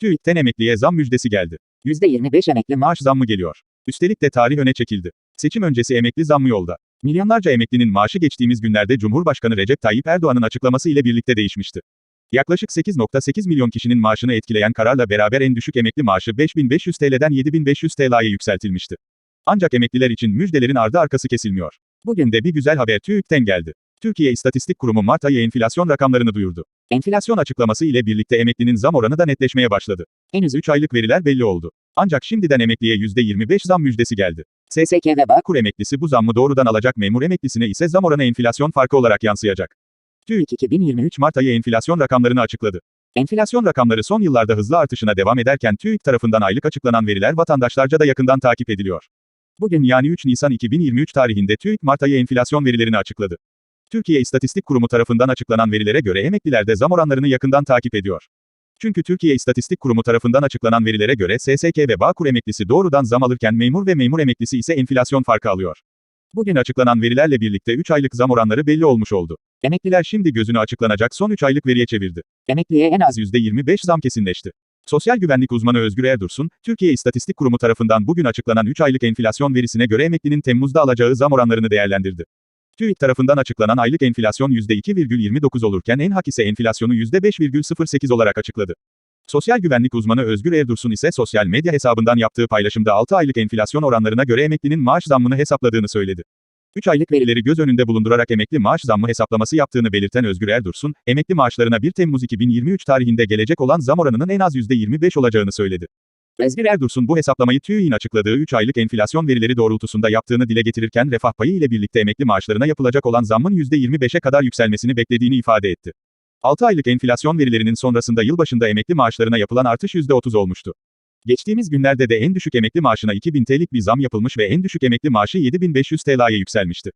TÜİK'ten emekliye zam müjdesi geldi. %25 emekli maaş zammı geliyor. Üstelik de tarih öne çekildi. Seçim öncesi emekli zammı yolda. Milyonlarca emeklinin maaşı geçtiğimiz günlerde Cumhurbaşkanı Recep Tayyip Erdoğan'ın açıklaması ile birlikte değişmişti. Yaklaşık 8.8 milyon kişinin maaşını etkileyen kararla beraber en düşük emekli maaşı 5500 TL'den 7500 TL'ye yükseltilmişti. Ancak emekliler için müjdelerin ardı arkası kesilmiyor. Bugün de bir güzel haber TÜİK'ten geldi. Türkiye İstatistik Kurumu Mart ayı enflasyon rakamlarını duyurdu. Enflasyon açıklaması ile birlikte emeklinin zam oranı da netleşmeye başladı. Henüz 3 aylık veriler belli oldu. Ancak şimdiden emekliye %25 zam müjdesi geldi. SSK ve Bağkur Kur emeklisi bu zammı doğrudan alacak memur emeklisine ise zam oranı enflasyon farkı olarak yansıyacak. TÜİK 2023 Mart ayı enflasyon rakamlarını açıkladı. Enflasyon rakamları son yıllarda hızlı artışına devam ederken TÜİK tarafından aylık açıklanan veriler vatandaşlarca da yakından takip ediliyor. Bugün yani 3 Nisan 2023 tarihinde TÜİK Mart ayı enflasyon verilerini açıkladı. Türkiye İstatistik Kurumu tarafından açıklanan verilere göre emekliler de zam oranlarını yakından takip ediyor. Çünkü Türkiye İstatistik Kurumu tarafından açıklanan verilere göre SSK ve Bağkur emeklisi doğrudan zam alırken memur ve memur emeklisi ise enflasyon farkı alıyor. Bugün açıklanan verilerle birlikte 3 aylık zam oranları belli olmuş oldu. Emekliler şimdi gözünü açıklanacak son 3 aylık veriye çevirdi. emekliye en Az %25 zam kesinleşti. Sosyal güvenlik uzmanı Özgür Erdursun, Türkiye İstatistik Kurumu tarafından bugün açıklanan 3 aylık enflasyon verisine göre emeklinin Temmuz'da alacağı zam oranlarını değerlendirdi. TÜİK tarafından açıklanan aylık enflasyon %2,29 olurken ENHAK ise enflasyonu %5,08 olarak açıkladı. Sosyal güvenlik uzmanı Özgür Erdursun ise sosyal medya hesabından yaptığı paylaşımda 6 aylık enflasyon oranlarına göre emeklinin maaş zammını hesapladığını söyledi. 3 aylık verileri göz önünde bulundurarak emekli maaş zammı hesaplaması yaptığını belirten Özgür Erdursun, emekli maaşlarına 1 Temmuz 2023 tarihinde gelecek olan zam oranının en az %25 olacağını söyledi. Özgür Erdursun bu hesaplamayı TÜİK'in açıkladığı 3 aylık enflasyon verileri doğrultusunda yaptığını dile getirirken refah payı ile birlikte emekli maaşlarına yapılacak olan zammın %25'e kadar yükselmesini beklediğini ifade etti. 6 aylık enflasyon verilerinin sonrasında yılbaşında emekli maaşlarına yapılan artış %30 olmuştu. Geçtiğimiz günlerde de en düşük emekli maaşına 2000 TL'lik bir zam yapılmış ve en düşük emekli maaşı 7500 TL'ye yükselmişti.